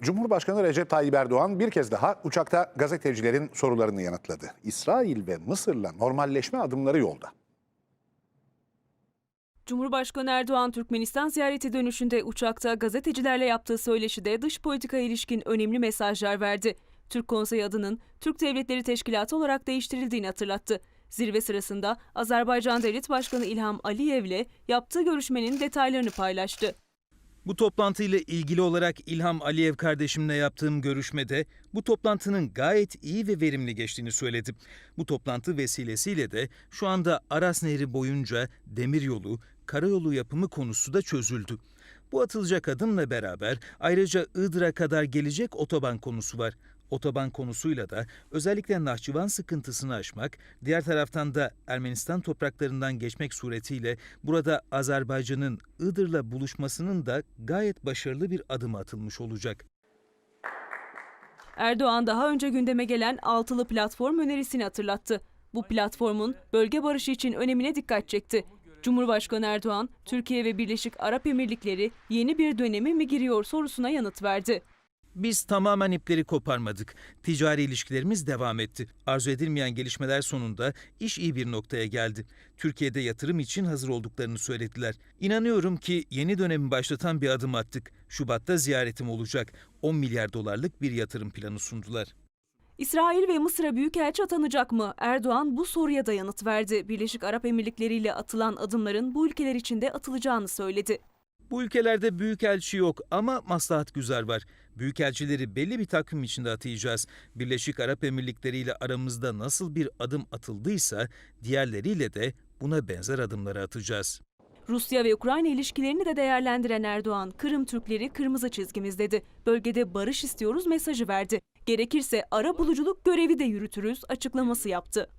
Cumhurbaşkanı Recep Tayyip Erdoğan bir kez daha uçakta gazetecilerin sorularını yanıtladı. İsrail ve Mısır'la normalleşme adımları yolda. Cumhurbaşkanı Erdoğan Türkmenistan ziyareti dönüşünde uçakta gazetecilerle yaptığı söyleşide dış politika ilişkin önemli mesajlar verdi. Türk Konseyi adının Türk Devletleri Teşkilatı olarak değiştirildiğini hatırlattı. Zirve sırasında Azerbaycan Devlet Başkanı İlham Aliyev'le yaptığı görüşmenin detaylarını paylaştı. Bu toplantıyla ilgili olarak İlham Aliyev kardeşimle yaptığım görüşmede bu toplantının gayet iyi ve verimli geçtiğini söyledim. Bu toplantı vesilesiyle de şu anda Aras Nehri boyunca demiryolu, karayolu yapımı konusu da çözüldü. Bu atılacak adımla beraber ayrıca Iğdır'a kadar gelecek otoban konusu var. Otoban konusuyla da özellikle Nahçıvan sıkıntısını aşmak, diğer taraftan da Ermenistan topraklarından geçmek suretiyle burada Azerbaycan'ın Iğdır'la buluşmasının da gayet başarılı bir adım atılmış olacak. Erdoğan daha önce gündeme gelen altılı platform önerisini hatırlattı. Bu platformun bölge barışı için önemine dikkat çekti. Cumhurbaşkanı Erdoğan, Türkiye ve Birleşik Arap Emirlikleri yeni bir döneme mi giriyor sorusuna yanıt verdi. Biz tamamen ipleri koparmadık. Ticari ilişkilerimiz devam etti. Arzu edilmeyen gelişmeler sonunda iş iyi bir noktaya geldi. Türkiye'de yatırım için hazır olduklarını söylediler. İnanıyorum ki yeni dönemi başlatan bir adım attık. Şubat'ta ziyaretim olacak. 10 milyar dolarlık bir yatırım planı sundular. İsrail ve Mısır'a büyükelçi atanacak mı? Erdoğan bu soruya da yanıt verdi. Birleşik Arap Emirlikleri ile atılan adımların bu ülkeler için de atılacağını söyledi. Bu ülkelerde büyükelçi yok ama maslahat güzel var. Büyükelçileri belli bir takvim içinde atayacağız. Birleşik Arap Emirlikleri ile aramızda nasıl bir adım atıldıysa diğerleriyle de buna benzer adımları atacağız. Rusya ve Ukrayna ilişkilerini de değerlendiren Erdoğan, Kırım Türkleri kırmızı çizgimiz dedi. Bölgede barış istiyoruz mesajı verdi. Gerekirse ara buluculuk görevi de yürütürüz açıklaması yaptı.